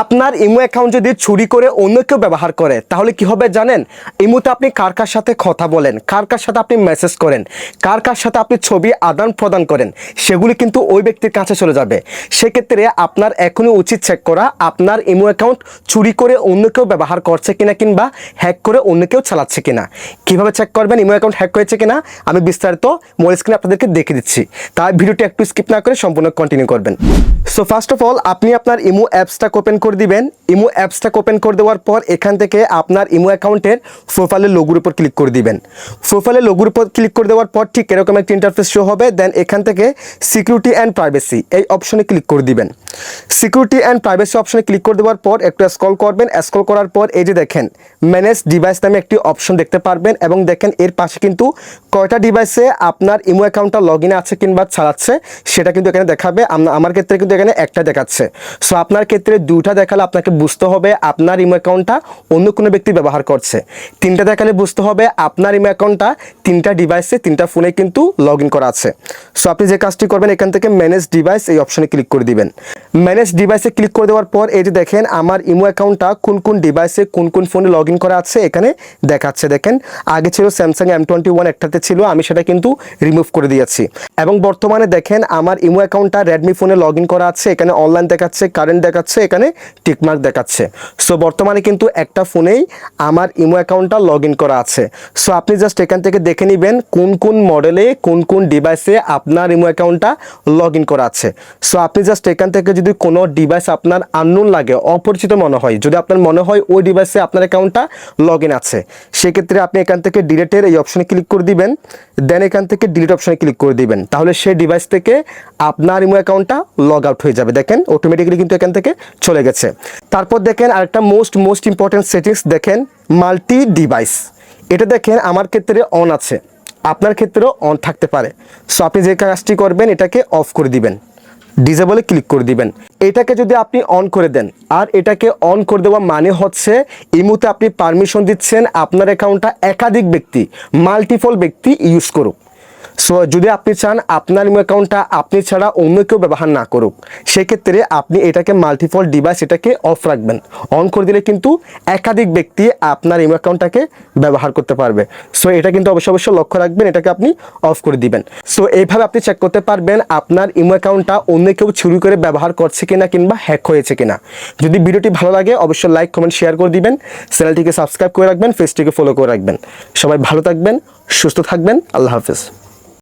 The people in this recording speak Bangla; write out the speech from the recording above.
আপনার ইমো অ্যাকাউন্ট যদি চুরি করে অন্য কেউ ব্যবহার করে, তাহলে কি হবে জানেন? ইমোতে আপনি কার কার সাথে কথা বলেন, কার কার সাথে আপনি মেসেজ করেন, কার কার সাথে আপনি ছবি আদান প্রদান করেন, সেগুলি কিন্তু ওই ব্যক্তির কাছে চলে যাবে। সেক্ষেত্রে আপনার এখনই উচিত চেক করা, আপনার ইমো অ্যাকাউন্ট চুরি করে অন্য কেউ ব্যবহার করছে কিনা কিংবা হ্যাক করে অন্য কেউ চালাচ্ছে কিনা। কীভাবে চেক করবেন, ইমো অ্যাকাউন্ট হ্যাক হয়েছে কিনা? আমি বিস্তারিত মোবাইল স্ক্রিনে আপনাদেরকে দেখে দিচ্ছি। তাই ভিডিওটি একটু স্কিপ না করে সম্পূর্ণ কন্টিনিউ করবেন। সো ফার্স্ট অফ অল আপনি আপনার ইমো অ্যাপসটা ওপেন করে দিবেন, ইমো অ্যাপসটা ওপেন করে দেওয়ার পর এখান থেকে আপনার ইমো অ্যাকাউন্টের প্রোফাইলের লোগোর উপর ক্লিক করে দিবেন। প্রোফাইলের লোগোর উপর ক্লিক করে দেওয়ার পর ঠিক এরকম একটা ইন্টারফেস শো হবে দেন এখান থেকে সিকিউরিটি অ্যান্ড প্রাইভেসি এই অপশনে ক্লিক করে দিবেন। সিকিউরিটি অ্যান্ড প্রাইভেসি অপশনে ক্লিক করে দেওয়ার পর একটু স্ক্রল করবেন স্ক্রল করার পর এই যে দেখেন ম্যানেজ ডিভাইস নামে একটি অপশন দেখতে পারবেন এবং দেখেন এর পাশে কিন্তু কয়টা ডিভাইসে আপনার ইমো অ্যাকাউন্টটা লগ ইনে আছে কিংবা চালাচ্ছে সেটা কিন্তু এখানে দেখাবে। আম- আমার ক্ষেত্রে কিন্তু এখানে একটা দেখাচ্ছে। সো আপনার ক্ষেত্রে দুটা দেখালে আপনাকে বুঝতে হবে আপনার ইমো অ্যাকাউন্টটা অন্য কোনো ব্যক্তি ব্যবহার করছে। তিনটা দেখালে বুঝতে হবে আপনার ইমো অ্যাকাউন্টটা তিনটা ডিভাইসে তিনটা ফোনে কিন্তু লগ ইন করা আছে। সো আপনি যে কাজটি করবেন, এখান থেকে ম্যানেজ ডিভাইস এই অপশনে ক্লিক করে দিবেন। ম্যানেজ ডিভাইসে ক্লিক করে দেওয়ার পর, এই যে দেখেন, আমার ইমো অ্যাকাউন্টটা কোন কোন ডিভাইসে কোন কোন ফোনে লগ ইন করা আছে, এখানে দেখাচ্ছে। দেখেন, আগে ছিল স্যামসাং এম টোয়েন্টি ওয়ান একটাতে ছিল, আমি সেটা কিন্তু রিমুভ করে দিয়েছি। এবং বর্তমানে দেখেন, আমার ইমো অ্যাকাউন্টটা রেডমি ফোনে লগ ইন করা আছে, এখানে অনলাইন দেখাচ্ছে কারেন্ট দেখাচ্ছে, এখানে টিকমার্ক দেখাচ্ছে। সো বর্তমানে কিন্তু একটা ফোনেই আমার ইমো অ্যাকাউন্টটা লগ ইন করা আছে। সো আপনি জাস্ট এখান থেকে দেখে নেবেন কোন কোন মডেলে, কোন কোন ডিভাইসে আপনার ইমো অ্যাকাউন্টটা লগ ইন করা আছে। সো আপনি জাস্ট এখান থেকে যদি কোনো ডিভাইস আপনার আননোন লাগে, অপরিচিত মনে হয়, যদি আপনার মনে হয় ওই ডিভাইসে আপনার অ্যাকাউন্টটা লগ ইন আছে, সেক্ষেত্রে আপনি এখান থেকে ডিলেটের এই অপশনে ক্লিক করে দিবেন। দেন এখান থেকে ডিলিট অপশনে ক্লিক করে দিবেন। তাহলে সেই ডিভাইস থেকে আপনার ইমো অ্যাকাউন্টটা লগ আউট হয়ে যাবে। দেখেন অটোমেটিক্যালি কিন্তু এখান থেকে চলে গেছে। তারপর দেখেন, আরেকটা মোস্ট মোস্ট ইম্পর্টেন্ট সেটিংস দেখেন মাল্টি ডিভাইস এটা দেখেন, আমার ক্ষেত্রে অন আছে। আপনার ক্ষেত্রেও অন থাকতে পারে। সো আপনি যে কাজটি করবেন, এটাকে অফ করে দিবেন। ডিজেবলে ক্লিক করে দিবেন। এটাকে যদি আপনি অন করে দেন, আর এটাকে অন করে দেওয়া মানে হচ্ছে, এই মুহূর্তে আপনি পারমিশন দিচ্ছেন আপনার অ্যাকাউন্টটা একাধিক ব্যক্তি মাল্টিপল ব্যক্তি ইউজ করুক। সো যদি আপনি চান আপনার ইমো অ্যাকাউন্টটা আপনি ছাড়া অন্য কেউ ব্যবহার না করুক, সেক্ষেত্রে আপনি এটাকে মাল্টিপল ডিভাইস এটাকে অফ রাখবেন। অন করে দিলে কিন্তু একাধিক ব্যক্তি আপনার ইমো অ্যাকাউন্টটাকে ব্যবহার করতে পারবে। সো এটা কিন্তু অবশ্যই অবশ্যই লক্ষ্য রাখবেন, এটাকে আপনি অফ করে দিবেন। সো এইভাবে আপনি চেক করতে পারবেন আপনার ইমো অ্যাকাউন্টটা অন্য কেউ চুরি করে ব্যবহার করছে কিনা কিংবা হ্যাক হয়েছে কিনা। যদি ভিডিওটি ভালো লাগে অবশ্যই লাইক কমেন্ট শেয়ার করে দিবেন। চ্যানেলটিকে সাবস্ক্রাইব করে রাখবেন ফেসটিকে ফলো করে রাখবেন। সবাই ভালো থাকবেন, সুস্থ থাকবেন, আল্লাহ হাফিজ।